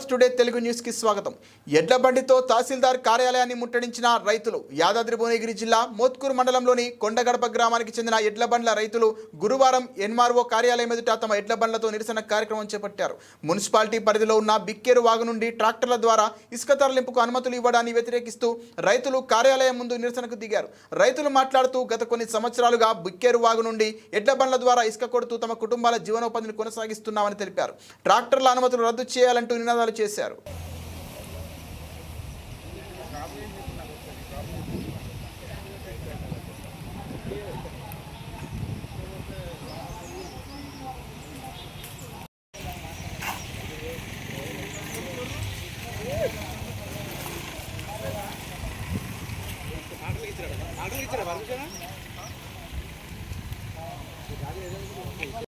Bharat today Telugu న్యూస్కి స్వాగతం. ఎడ్ల బండితో తహసీల్దార్ కార్యాలయాన్ని ముట్టడించిన రైతులు యాదాద్రి భువనగిరి జిల్లా మోత్కూరు మండలంలోని కొండగడప గ్రామానికి చెందిన ఎడ్ల బండ్ల రైతులు గురువారం ఎన్ఆర్ఓ కార్యాలయం ఎదుట తమ ఎడ్ల బండ్లతో నిరసన కార్యక్రమం చేపట్టారు. మున్సిపాలిటీ పరిధిలో ఉన్న బిక్కేరు వాగు నుండి ట్రాక్టర్ల ద్వారా ఇసుక తరలింపుకు అనుమతులు ఇవ్వడాన్ని వ్యతిరేకిస్తూ రైతులు కార్యాలయం ముందు నిరసనకు దిగారు. రైతులు మాట్లాడుతూ గత కొన్ని సంవత్సరాలుగా బిక్కేరు వాగు నుండి ఎడ్ల బండ్ల ద్వారా ఇసుక కొడుతూ తమ కుటుంబాల జీవనోపాధిని కొనసాగిస్తున్నామని తెలిపారు. ట్రాక్టర్ల అనుమతులు రద్దు చేయాలంటూ నినాదాలు చేశారు. రైతులకు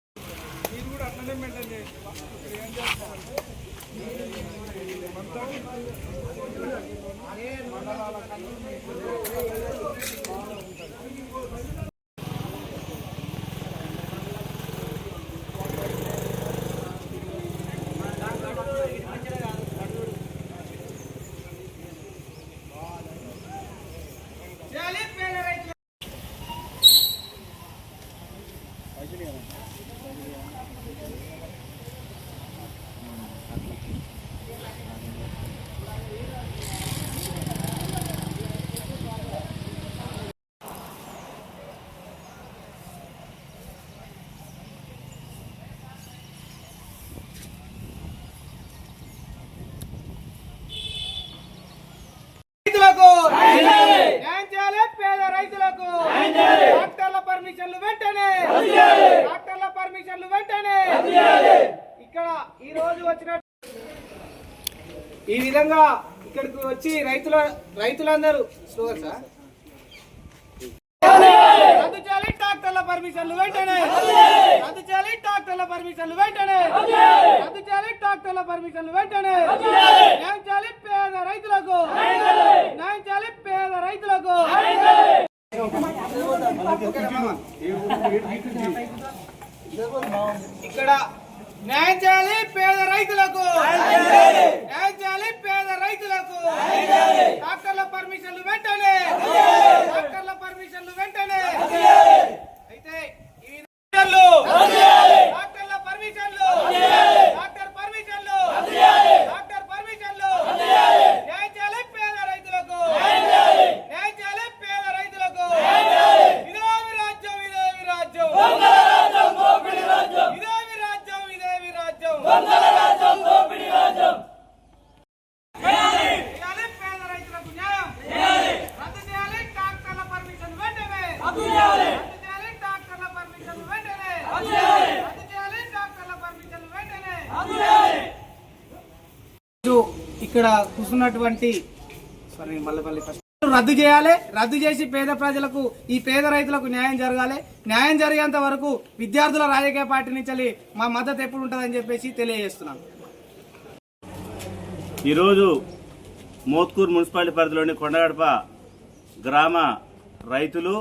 డాక్టర్ల పర్మిషన్లు వెంటనే. డాక్టర్ల పర్మిషన్లు వెంటనే. ఇక్కడ ఈ రోజు వచ్చిన ఈ విధంగా ఇక్కడికి వచ్చి రైతుల రైతులందరూ స్లోగర్ సార్. రద్దు చేయాలి డాక్టర్ల పర్మిషన్లు వెంటనే. రద్దు చేయాలి డాక్టర్ల పర్మిషన్లు వెంటనే. రద్దు చేయాలి డాక్టర్ల పర్మిషన్లు వెంటనే. న్యాయం చేయాలి పేద రైతులకు. న్యాయం చేయాలి పేద రైతులకు. ఇక్కడ న్యాయం చేయాలి పేద రైతులకు న్యాయం చేయాలి పేద రైతులకు డాక్టర్ల పర్మిషన్లు వెంటనే డాక్టర్ల పర్మిషన్లు వెంటనే అయితే ఈ పర్మిషన్లు డాక్టర్ల పర్మిషన్లు డాక్టర్ పర్మిషన్లు డాక్టర్ పర్మిషన్లు న్యాయం చేయాలి పేద రైతులకు న్యాయం చేయాలి పేద రైతులకు ఇదేమి రాజ్యం ఇదేమి రాజ్యం ఇదేమి రాజ్యం ఇదేమి రాజ్యం చేయాలి పేద రైతులకు న్యాయం రద్దు చేయాలి డాక్టర్ల పర్మిషన్ వెంటనే రద్దు చేయాలి డాక్టర్ల పర్మిషన్ వెంటనే రద్దు చేయాలి డాక్టర్ల పర్మిషన్ వెంటనే ఇక్కడ కూర్చున్నటువంటి సారీ మళ్ళీ మళ్ళీ ఫస్ట్ రద్దు చేయాలి. రద్దు చేసి పేద ప్రజలకు ఈ పేద రైతులకు న్యాయం జరగాలి. న్యాయం జరిగేంత వరకు విద్యార్థుల రాజకీయ పార్టీ నుంచి మా మద్దతు ఎప్పుడు ఉంటుందని చెప్పేసి తెలియజేస్తున్నాను. ఈరోజు మోత్కూర్ మున్సిపాలిటీ పరిధిలోని కొండగడప గ్రామ రైతులు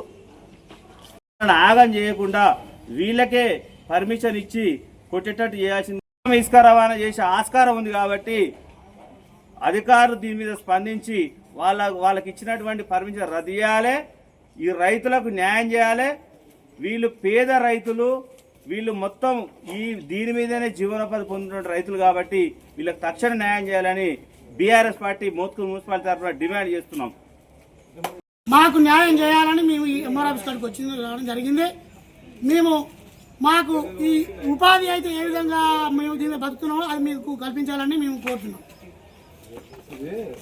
ఆగం చేయకుండా వీళ్ళకే పర్మిషన్ ఇచ్చి కొట్టేటట్టు చేయాల్సింది. ఇసుక రవాణా చేసే ఆస్కారం ఉంది కాబట్టి అధికారులు దీని మీద స్పందించి వాళ్ళ వాళ్ళకి ఇచ్చినటువంటి పర్మిషన్ రద్దు చేయాలి ఈ రైతులకు న్యాయం చేయాలి. వీళ్ళు పేద రైతులు వీళ్ళు మొత్తం ఈ దీని మీదనే జీవనోపాధి పొందుతున్న రైతులు కాబట్టి వీళ్ళకి తక్షణ న్యాయం చేయాలని బీఆర్ఎస్ పార్టీ మోత్కూరు మున్సిపాలిటీ తరఫున డిమాండ్ చేస్తున్నాం. మాకు న్యాయం చేయాలని మేము ఈ ఎంఆర్ ఆఫీస్ కాడికి వచ్చింది రావడం జరిగింది. మేము మాకు ఈ ఉపాధి అయితే ఏ విధంగా మేము దీన్ని బతుకుతున్నామో అది మీకు కల్పించాలని మేము కోరుతున్నాం. 왜?